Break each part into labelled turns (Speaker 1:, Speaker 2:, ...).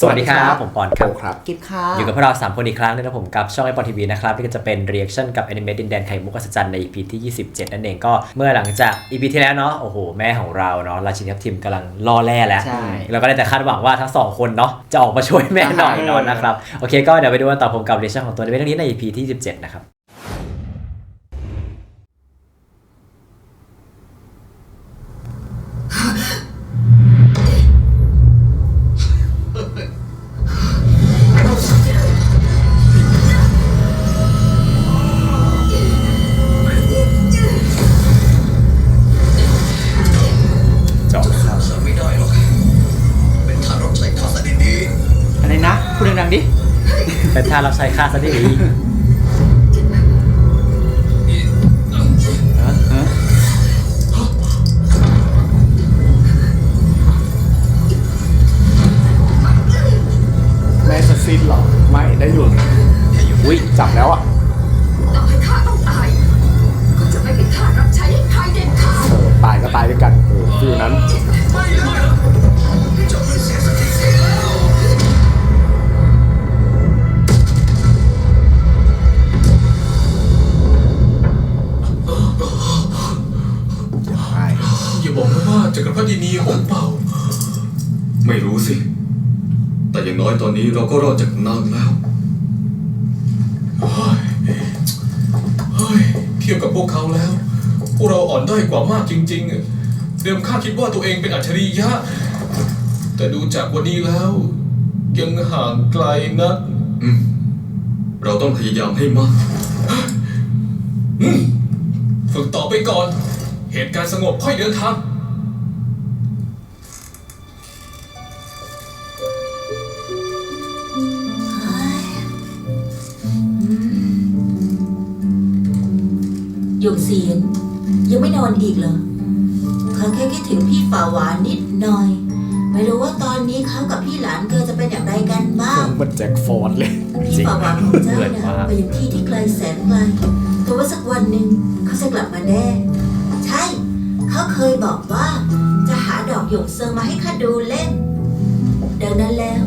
Speaker 1: สวัสดีครับ ผมปอนค
Speaker 2: โอ
Speaker 1: รับ
Speaker 2: ครับ
Speaker 3: กิฟค่ะ
Speaker 1: อยู่กับพวกเรา 3 คนอีกครั้งหนึงนะผมกับช่องไอปอนทีวีนะครับนี่ก็จะเป็นเรีแอคชั่นกับแอนิเมตดินแดนไข่มุกอัศจรรย์ใน EP ที่ 27 นั่นเองก็เมื่อหลังจาก EP ที่แล้วเนาะโอ้โห แม่ของเราเนาะราชินีทัพทิมกำลังล่อแร่แล้ว
Speaker 3: ใช่
Speaker 1: เราก็ได้แต่คาดหวังว่าทั้งสองคนเนาะจะออกมาช่วยแม่หน่อยเนาะนะครับ โอเคก็เดี๋ยวไปดูกันต่อผมกับเรีแอคชั่นของตัวในเรื่องนี้ใน EP ที่ 27 นะครับ
Speaker 4: เป็นท่ารั
Speaker 1: บใช้ค่าซะดี
Speaker 3: เออ
Speaker 2: แม่จะสิ้นเหรอ ไม่ได้อยู่
Speaker 1: อุ้ย
Speaker 2: จับแล้วอะ
Speaker 5: น้
Speaker 2: อยตอนนี้
Speaker 4: เราก็รอดจากนางแล้ว
Speaker 6: เฮ้ยเฮ้ยเทียบกับพวกเขาแล้ว พวกเราอ่อนด้อยกว่ามากจริง ๆ เดิมข้าคิดว่าตัวเองเป็นอัจฉริยะ แต่ดูจากวันนี้แล้ว ยังห่างไกลนัก
Speaker 4: อืมเราต้องพยายามให้มาก
Speaker 6: ฝึกต่อไปก่อน เหตุการณ์สงบค่อยเดินทาง
Speaker 5: หยกเสียนยังไม่นอนอีกเหรอเขาแค่คิดถึงพี่ฝ่าหวานนิดหน่อย ไม่รู้ว่าตอนนี้เขากับพี่หลานเกิดจะเป็นอย่างไรกันบ้าง
Speaker 2: เหมันแจ็คฟอร์ดเลย
Speaker 5: พี่ฝ่าหวานของเจ้านะไปยังที่ที่ไกลแสนไกลแต่ว่าสักวันหนึ่งเขาจะกลับมาแน่ ใช่ เขาเคยบอกว่า จะหาดอกหยกเซิงมาให้ข้าดูเล่น ดังนั้นแล้ว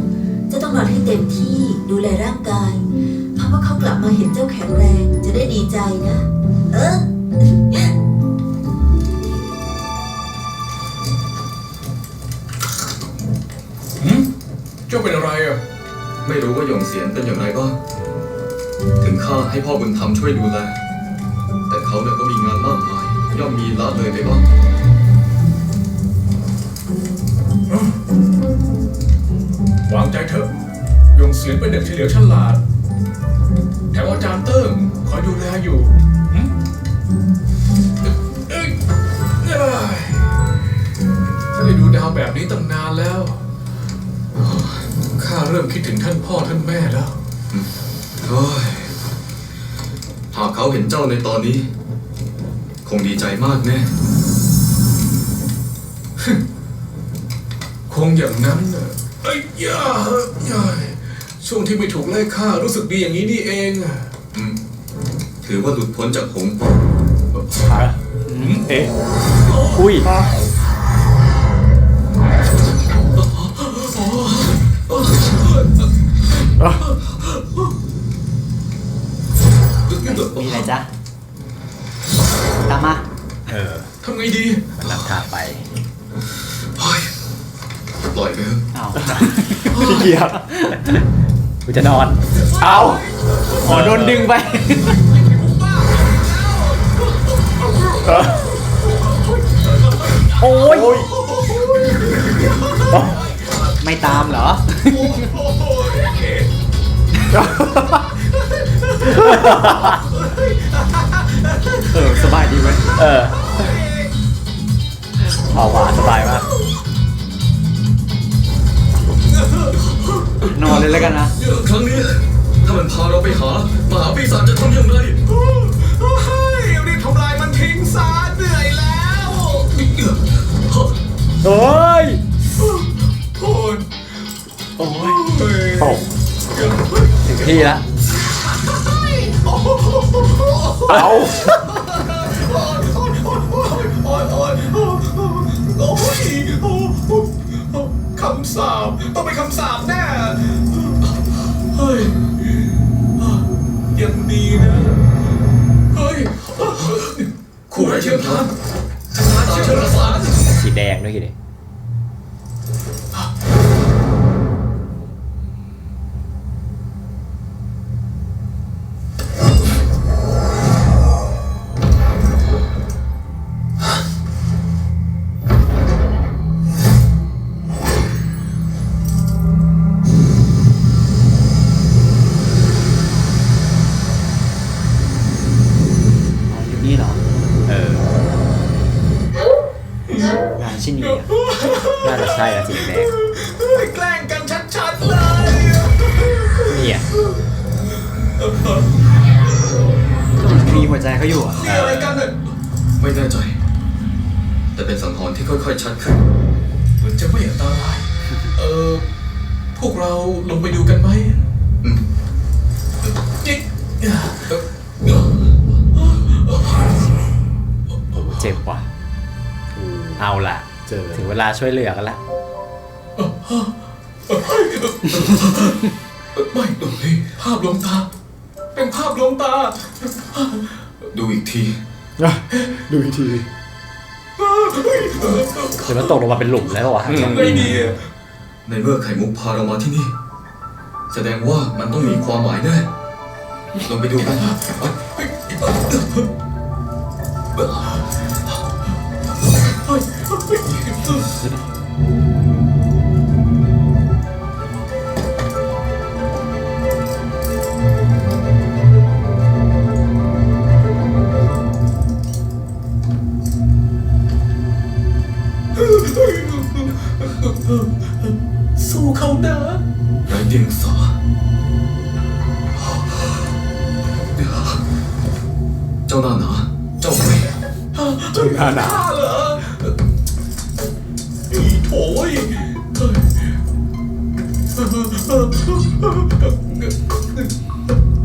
Speaker 5: จะต้องนอนให้เต็มที่ดูแลร่างกาย เพราะว่าเขากลับมาเห็นเจ้าแข็งแรงจะได้ดีใจนะ เออ
Speaker 6: เจ้าเป็นอะไรอะ
Speaker 4: ไม่รู้ว่าหยงเสียนเป็นอย่างไรบ้าง ถึงข้าให้พ่อบุญธรรมช่วยดูแล แต่เขาเนี่ยก็มีงานมากมาย ย่อมมีละเลยไปบ้าง
Speaker 6: วางใจเถอะยงเสียนเป็นเด็กเฉลียวฉลาด แถมอาจารย์เติ้งคอยดูแลอยู่หึ นได้ดูดาวแบบนี้ตั้งนานแล้วโอ้ยข้าเริ่มคิดถึงท่านพ่อท่านแม่แล้ว
Speaker 4: เฮ้ยหากเขาเห็นเจ้าในตอนนี้ คงดีใจมากแน่
Speaker 6: คงอย่างนั้นน่ะเอ้ยย่าย่าช่วงที่ไม่ถูกไล่ฆ่ารู้สึกดีอย่างนี้นี่เองอะ
Speaker 4: อืมถือว่าหลุดพ้นจากหงส์ป่า
Speaker 2: เอ๊ะ
Speaker 1: อุ้ย
Speaker 3: มีอะไรจ๊ะ ตามมา
Speaker 1: เออ
Speaker 6: ทำไงดี
Speaker 1: มันนำทางไป
Speaker 4: เฮ้ยปล่อยไปเถอะ
Speaker 3: เอา
Speaker 2: ขี้เกียจ
Speaker 1: กูจะนอน
Speaker 2: เอา
Speaker 3: อ๋อโดนดึงไป
Speaker 1: โอ้ย
Speaker 3: ไม่ตามเหรอเออสบายดีเว้ย
Speaker 1: เออพอหวานสบายมาก
Speaker 3: นอนเลยแล้วกันนะ
Speaker 4: ครั้งนี้ ถ้ามันพาเราไปหามหาปีศาจจะทำอย่างไร
Speaker 6: เฮ้ยรีบทำลายมันทิ้งซะเหนื่อยแล้ว
Speaker 1: เฮ้ย
Speaker 6: โอ้ย
Speaker 1: โอ้ย
Speaker 6: เฮ้ย
Speaker 2: ตก
Speaker 1: ถึงที่แล้ว
Speaker 2: เมั
Speaker 3: นมีหัวใจเขาอยู่อะ
Speaker 6: นี่อะไรกันเนี่ย
Speaker 4: ไม่แน่ใจ แต่เป็นสังหรณ์ที่ค่อย ๆ ชัดขึ้น
Speaker 6: เหมือนจะไม่อันตราย เออพวกเราลงไปดูกันไหม
Speaker 4: อืม
Speaker 6: จิ๊ก
Speaker 1: เจ็บว่ะ เอาล่ะ
Speaker 2: เจอ
Speaker 1: ถึงเวลาช่วยเหลือกันละ
Speaker 6: ไม่ดูนี่ภาพลวงตา เป็นภาพลวงตา
Speaker 4: ดูอีกที
Speaker 2: อะดูอีกที
Speaker 1: หรือมันตกลงมาเป็นหลุมแล้ววะ
Speaker 6: ทำไงดีอะ
Speaker 4: ในเมื่อไข่มุกพาเรามาที่นี่ แสดงว่ามันต้องมีความหมายแน่ลองไปดูกัน
Speaker 6: สู้เขานะ
Speaker 4: ไร้เดียงสาเจ้าหน้าหนาเจ้าเว่ย
Speaker 2: จนอาหนา
Speaker 6: ฆ่าเหรออีโถยเฮ้ย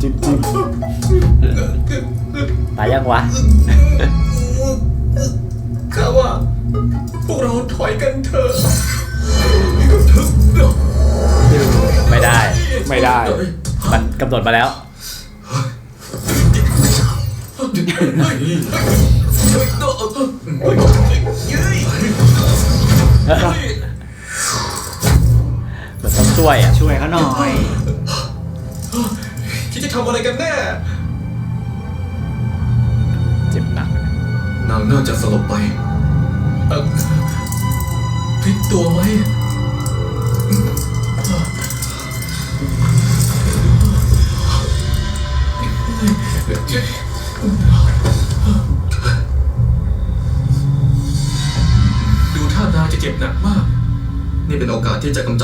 Speaker 2: จิ้มจิ้ม
Speaker 1: ตายยังวะ
Speaker 6: ข้าว่าพวกเราถอยกันเถอะ
Speaker 1: ไม่ได้
Speaker 2: มั
Speaker 1: นกำหนดมาแล้ว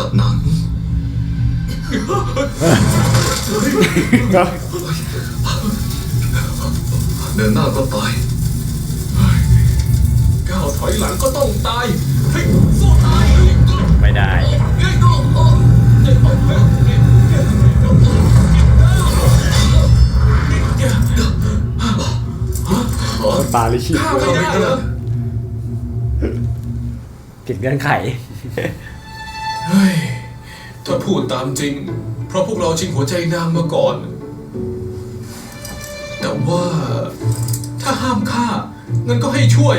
Speaker 6: ที่
Speaker 1: จะ
Speaker 6: กำ
Speaker 4: จัดนาง
Speaker 2: นะ
Speaker 4: เดินหน้าก็ตาย
Speaker 6: ก้าวถอยหลังก็ต้องตายเฮ้ยสู้ตายเฮ้ย
Speaker 1: ไม่ได้
Speaker 6: เฮ้ยโอ้โอ้
Speaker 2: ตาลิขิต
Speaker 6: ข้า
Speaker 2: ด้ว
Speaker 6: ไม่
Speaker 2: ย
Speaker 6: ได้เหรอ
Speaker 1: ผิดเงื่อนไข
Speaker 6: เฮ้ย ถ้าพูดตามจริง เพราะพวกเราชิงหัวใจนางมาก่อน แต่ว่าถ้าห้ามฆ่างั้นก็ให้ช่วย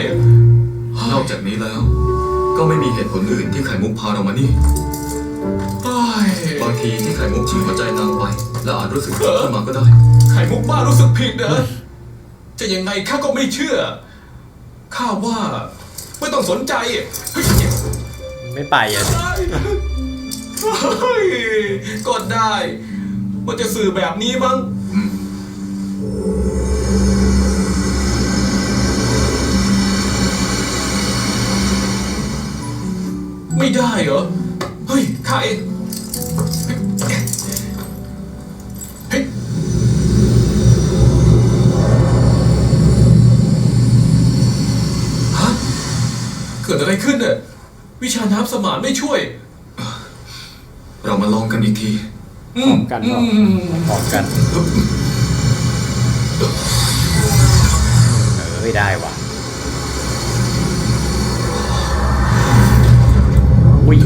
Speaker 4: นอกจากนี้แล้ว ก็ไม่มีเหตุผลอื่นที่ไข่มุกพาเรามานี่
Speaker 6: เฮ้ย
Speaker 4: บางทีที่ไข่มุกชิงหัวใจนางไป และอาจรู้สึกผิดขึ้นมาก็ได้
Speaker 6: ไข่มุกบ้ารู้สึกผิดนะ จะยังไงข้าก็ไม่เชื่อ ข้าว่า ไม่ต้องสนใจเฮ้ย
Speaker 1: ไม่ไปอะ
Speaker 6: เฮ้ยก็ได้ว่าจะสื่อแบบนี้มั้ง ไม่ได้เหรอ เฮ้ยข้าเองเฮ้ยฮะเกิดอะไรขึ้นน่ะ วิชาน้ำสมานไม่ช่วย
Speaker 4: เรามาลองกันอีกที
Speaker 6: อื
Speaker 2: พร้อมกัน
Speaker 6: อื
Speaker 2: เปล่า
Speaker 6: ม
Speaker 1: พร้อมกัน เออไม่ได้ว่ะอุ้
Speaker 6: ย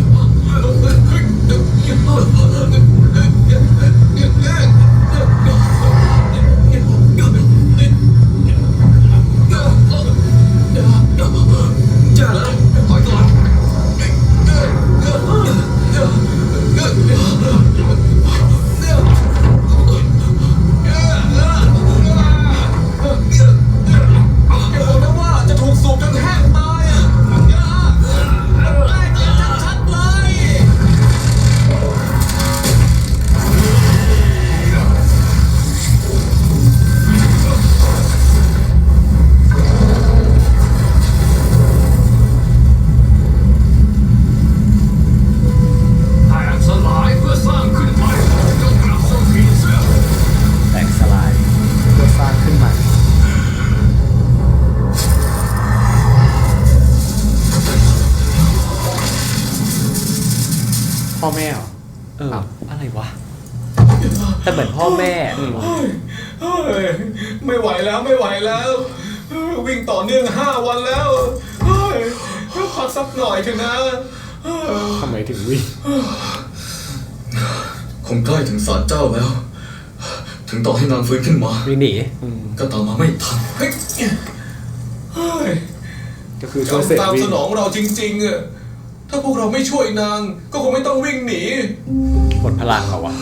Speaker 6: วิ่งต่อเนื่องห้าวันแล้วเฮ้ยพักสักหน่อยเถอะนะเฮ้ย
Speaker 2: ทำไมถึงวิ่ง
Speaker 4: คงใกล้ถึงศาลเจ้าแล้ว ถึงต่อให้นางฟื้นขึ้นมา
Speaker 1: วิ่งหนี
Speaker 4: ก็ตามมาไม่ทัน
Speaker 6: เฮ้ยเฮ้ย
Speaker 2: ก็คือช่วยเสร็จ
Speaker 6: ตาม
Speaker 2: วิ่
Speaker 6: ส
Speaker 2: ง
Speaker 6: นองเราจริงๆอะถ้าพวกเราไม่ช่วยนาง ก็คงไม่ต้องวิ่งหนี
Speaker 1: หมดพลังเหรอวะ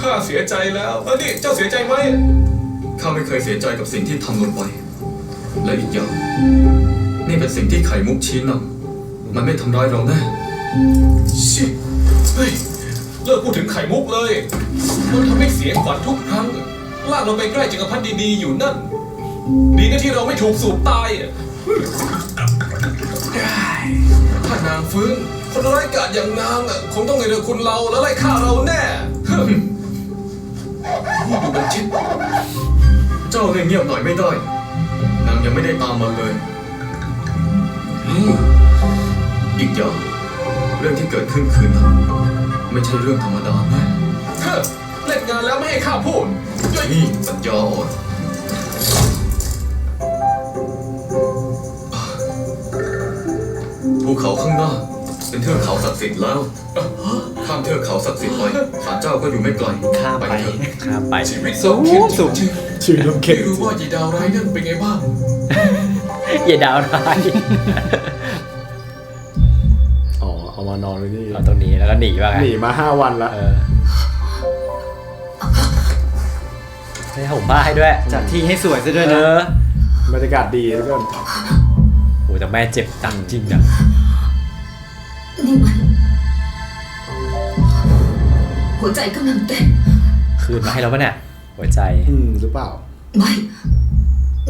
Speaker 6: ข้าเสียใจแล้วแล้วนี่เจ้าเสียใจไหม
Speaker 4: ข้าไม่เคยเสียใจกับสิ่งที่ทำลงไป และอีกอย่าง นี่เป็นสิ่งที่ไข่มุกชี้นำมันไม่ทำร้ายเราแน่
Speaker 6: ชิเฮ้ยเลิกพูดถึงไข่มุกเลย มันทำให้เสียขวัญทุกครั้ง ลากเราไปใกล้จักรพรรดิดีๆอยู่นั่น ดีนะที่เราไม่ถูกสูบตายอะถ้านางฟื้น คนร้ายกาจอย่างนางอะคงต้องเนรคุณเราแล้วไล่ฆ่าเราแน่เฮ้ยนี่ดูมันชิด
Speaker 4: เจ้าเนี่ยเงียบหน่อยไม่ได้นาง ยังไม่ได้ตามมาเลยอีกอย่างเรื่องที่เกิดขึ้นคืนนั้นไม่ใช่เรื่องธรรมดาแน่
Speaker 6: เฮ้ยเล่นงานแล้วไม่ให้ข้าพูดเฮ้ย
Speaker 4: นี่ปัญญาอ่อนภูเขาข้างหน้า เป็นเทือกเขาศักดิ์สิทธิ์แล้ว ข้ามเทือกเขาศักดิ์สิทธิ์ไปศาลเจ้าก็อยู่ไม่ไกล
Speaker 3: ข้ามไป
Speaker 4: เถอะ
Speaker 1: ข้ามไป
Speaker 6: ชีวิต
Speaker 2: สูง
Speaker 6: เข็นจ
Speaker 2: สูง
Speaker 6: ริง
Speaker 2: ชื่อน้ำ
Speaker 6: ๆ
Speaker 2: เข็
Speaker 6: ไม่
Speaker 2: ม
Speaker 6: รู้ว่ายีดาวร้ายนั่นเป็นไงบ้าง
Speaker 1: อย่าดาวร้าย
Speaker 2: อ๋อเอามานอนเลยนี่
Speaker 1: เอาตรงนี้แล้วก็หนีว่าไง
Speaker 2: หนีมาห้าวันละ
Speaker 1: เออให้ห่มผ้าให้ด้วย
Speaker 3: จัดที่ให้สวยซะด้วย
Speaker 1: เอ
Speaker 3: นะ
Speaker 1: อบ
Speaker 2: รรยากาศดีแล้วก็
Speaker 1: โอ้แต่แม่เจ็บตังจริงอะ
Speaker 5: หัวใจกำลังเต้น
Speaker 1: คืนมาให้เราปะเนี่ยหัวใจ
Speaker 2: อืมหรือเปล่า
Speaker 5: ไม่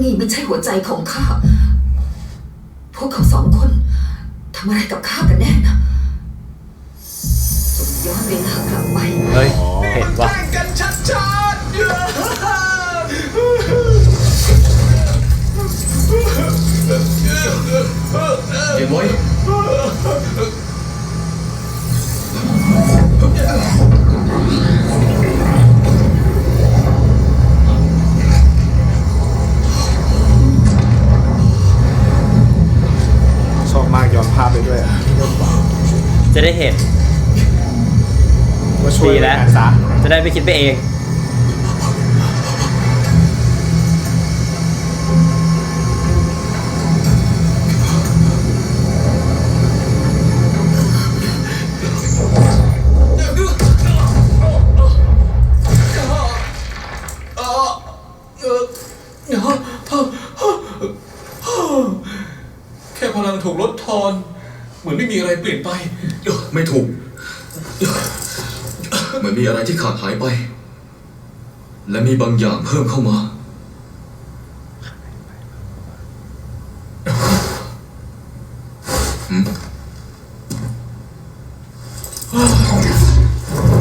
Speaker 5: นี่ไม่ใช่หัวใจของข้า พวกเขาสองคนทำอะไรกับข้ากันแน่นะส่งย้อนเวลากลับไป
Speaker 1: เฮ้ย เห็นว่ะ
Speaker 6: แกล้งกันชัดๆ
Speaker 4: เห็นไว้
Speaker 1: จะได้เห็น
Speaker 2: ว่าช่วย
Speaker 1: ดีแล้ว
Speaker 2: งานซะ
Speaker 1: จะได้ไม่คิดไปเอง
Speaker 6: แค่พลังถูกลดทอน เหมือนไม่มีอะไรเปลี่ยนไป
Speaker 4: ไม่ถูก เหมือนมีอะไรที่ขาดหายไป และมีบางอย่างเพิ่มเข้ามา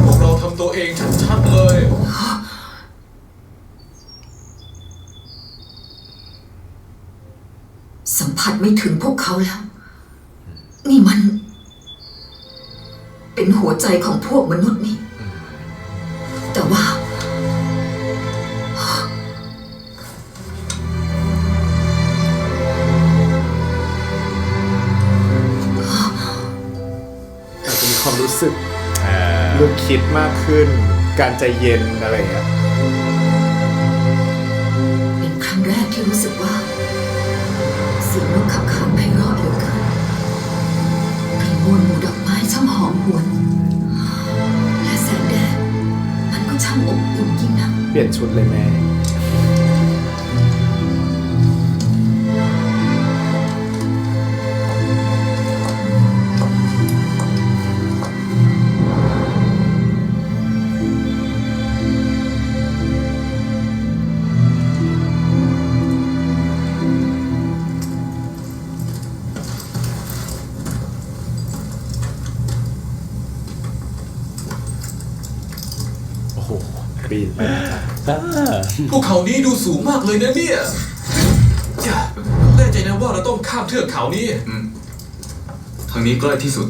Speaker 6: พวกเราทำตัวเองชัดๆเลย
Speaker 5: สัมผัสไม่ถึงพวกเขาแล้ว นี่มัน เป็นหัวใจของพวกมนุษย์นี่ แต่ว่า
Speaker 2: อาจจะมีความรู้สึก
Speaker 1: เออ
Speaker 2: เริ่มคิดมากขึ้น การใจเย็นอะไรอย่างเงี้ย
Speaker 5: ยิ่งนัก
Speaker 6: ภูเขานี้ดูสูงมากเลยนะเนี่ยแน่ใจนะว่าเราต้องข้ามเทือกเขานี้
Speaker 4: ทางนี้ใกล้ที่สุด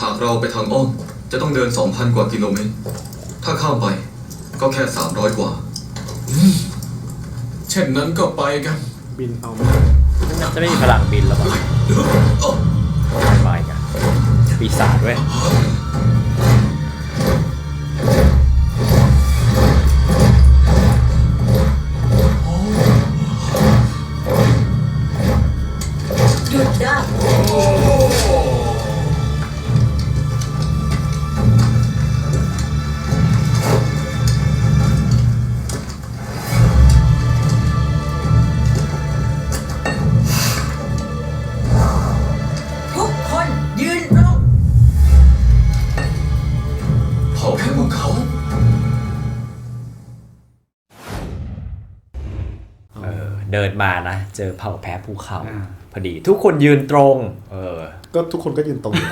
Speaker 4: หหากเราไปทางอ้อมจะต้องเดิน 2,000 กว่ากิโลเมตร ถ้าข้ามไปก็แค่ 300 กว่า
Speaker 6: เช่นนั้นก็ไปกัน
Speaker 2: บินเอา
Speaker 1: จะไม่มีพลังบินแล้วมั้งไม่ไหวกันปีศาจด้วย มานะ เจอเผ่าแพ้ภูเขา
Speaker 3: อ่า
Speaker 1: พอดี ทุกคนยืนตรง เออ
Speaker 2: ก็ทุกคนก็ยืนตรงอยู่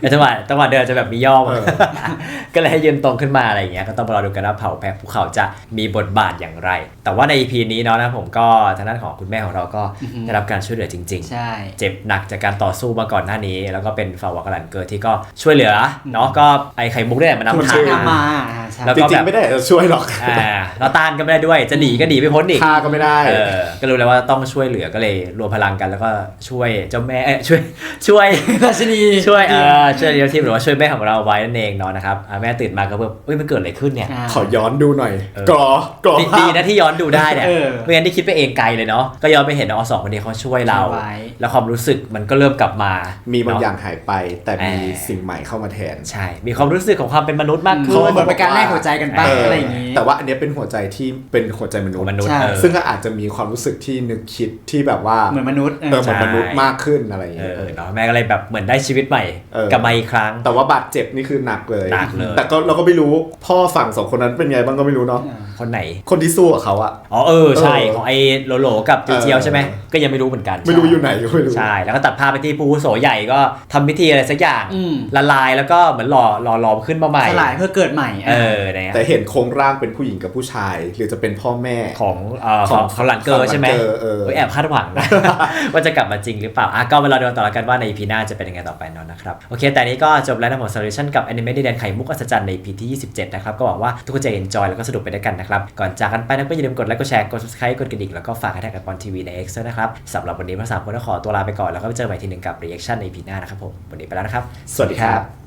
Speaker 1: แต่จังหวะจังหวะเดินจะแบบมีย่อมา
Speaker 2: เออ
Speaker 1: ก็เลยให้ยืนตรงขึ้นมาอะไรอย่างเงี้ยก็ต้องรอดูกันว่าเผ่าแพ้ภูเขาจะมีบทบาทอย่างไร แต่ว่าใน EP นี้เนาะนะผมก็ทางด้านของคุณแม่ของเราก็ได้รับการช่วยเหลือจริง ๆ
Speaker 3: ใช่
Speaker 1: เจ็บหนักจากการต่อสู้มาก่อนหน้านี้ แล้วก็เป็นฟาวากลันเกิดที่ก็ช่วยเหลือเนาะก็ไอไข่มุกเนี่ยมัน
Speaker 2: คน
Speaker 1: นำทา
Speaker 2: ช่วย
Speaker 1: ง
Speaker 3: นำ
Speaker 1: มา
Speaker 3: มาอ่าใช่
Speaker 1: แล้ว
Speaker 2: จ
Speaker 1: ก็
Speaker 2: ริ
Speaker 1: แบ
Speaker 2: ง
Speaker 1: บ
Speaker 2: ๆไม่ได้จะช่วยหรอก
Speaker 1: อ่าแล้วต้านก็ไม่ได้ด้วยจะหนีก็หนีไม่พ้นอีก
Speaker 2: ฆ่าก็ไม่ได้
Speaker 1: เออก็รู้แล้วว่าต้องช่วยเหลือก็เลยรวมพลังกันแล้วก็ช่วยเจ้าแม่เอ้ยช่วยช่วย
Speaker 3: ราชินี
Speaker 1: ช่วยเออช่วยเดียวทีมหรือว่าช่วยแม่ของเราไว้นั่นเองเนาะนะครับอ่าแม่ตื่นมาก็แบบเอ้ยมันเกิดอะไรขึ้นเนี่ย
Speaker 3: อ่า
Speaker 2: ขอย้อนดูหน่อย
Speaker 1: เออ
Speaker 2: กรอกรอ
Speaker 1: ดี
Speaker 2: ภา
Speaker 1: ดี
Speaker 2: พ
Speaker 1: นะที่ย้อนดูได้เนี่ย
Speaker 3: เออ
Speaker 1: ไม่งั้นที่คิดไปเองไกลเลยเนาะก็ย้อนไปเห็นน้องอสองคนนี้เขาช่วยเรา
Speaker 3: ช่วยไว้
Speaker 1: แล้วความรู้สึกมันก็เริ่มกลับมา
Speaker 2: มี
Speaker 1: มี
Speaker 2: บางอย่างหายไป แต่มี
Speaker 1: เออ
Speaker 2: สิ่งใหม่เข้ามาแทน
Speaker 1: ใช่ มีความรู้สึกของความเป็นมนุษย์มาก
Speaker 3: เพ
Speaker 1: ขึ้
Speaker 3: ราะ
Speaker 1: น
Speaker 3: ว่าเหมือนเป็นการแลกหัวใจกันบ้าง
Speaker 2: เอออ
Speaker 3: อะไรอย่างนี้
Speaker 2: แต่ว่าอันเนี้ยเป็นหัวใจที่เป็นหัวใจมนุษย์
Speaker 1: มนุษย์
Speaker 3: ใช่
Speaker 1: เออ
Speaker 2: ซึ่งก็อาจจะมีความรู้สึกที่นึกคิดที่แบบว่า
Speaker 3: เหมือนมนุษย์เออ
Speaker 2: เออเหมือน
Speaker 1: ใช่
Speaker 2: มนุษย์มากขึ้นอะไรอย่าง
Speaker 1: เอ
Speaker 2: เงี้ย
Speaker 1: อเนาะแม่ก็เลยแบบเหมือนได้ชีวิตใหม่
Speaker 2: เออ
Speaker 1: กลับมาอีกครั้ง
Speaker 2: แต่ว่าบาดเจ็บนี่คือหนักเลย
Speaker 1: หนักเลย
Speaker 2: แต่ก็เราก็ไม่รู้พ่อฝั่งสองคนนั้นเป็นไงบ้างก็ไม่รู้เนาะ
Speaker 1: คนไหน
Speaker 2: คนที่สู้กับเขาอะ
Speaker 1: อ๋อเออใช่
Speaker 2: เออ
Speaker 1: ของไอ้โลโลกับเจียวเจียว
Speaker 2: เออ
Speaker 1: ใช่ไหมก็ยังไม่รู้เหมือนกัน
Speaker 2: ไม่รู้อยู่ไหนก็ไม่รู้
Speaker 1: ใช่แล้วก็ตัดภาพไปที่ผู้อาวุโสใหญ่ก็ทำพิธีอะไรสักอย่าง
Speaker 3: อืม
Speaker 1: ละลายแล้วก็เหมือนหล่อหล่อหลอมขึ้นมาใหม่
Speaker 3: สลายเพื่อเกิดใหม่
Speaker 1: เอ
Speaker 3: อะ
Speaker 1: อเนี่ย
Speaker 2: แต่เห็นโครงร่างเป็นผู้หญิงกับผู้ชาย หรือจะเป็นพ่อแม่
Speaker 1: ของเอ่อ
Speaker 2: ข
Speaker 1: ข
Speaker 2: อ
Speaker 1: องงของหลังเกอร์ใช่ไหม
Speaker 2: ของหลังเกอร์เออ
Speaker 1: ยแอบคาดหวังนะ ว่าจะกลับมาจริงหรือเปล่าอะก็เวลาดูต่อแล้วกันว่าใน EP หน้าจะเป็นยังไงต่อไปเนาะนะครับโอเค แต่นี้ก็จบแล้วนะผม solution กับ anime ดีแดนไข่มุกอัศจรรย์ใน EP ที่ 27 นะครับ ก็หวังว่าทุกคนจะ enjoy แล้วก็สนุกไปด้วยกันนะครับ ก่อนจากกันไปนะก็อย่าลืมกดไลค์กดแชร์กด subscribe กดกระดิ่งแล้วก็ฝากแท็กกับปอนทีวีใน X ด้วยนะครับสำหรับวันนี้พราสามคนก็ขอตัวลาไปก่อนแล้วก็ไปเจอกันใหม่ทีหนึ่งกับ reaction ใน EP หน้านะครับผมวันนี้ไปแล้วนะครับ
Speaker 2: สวัสดีครับ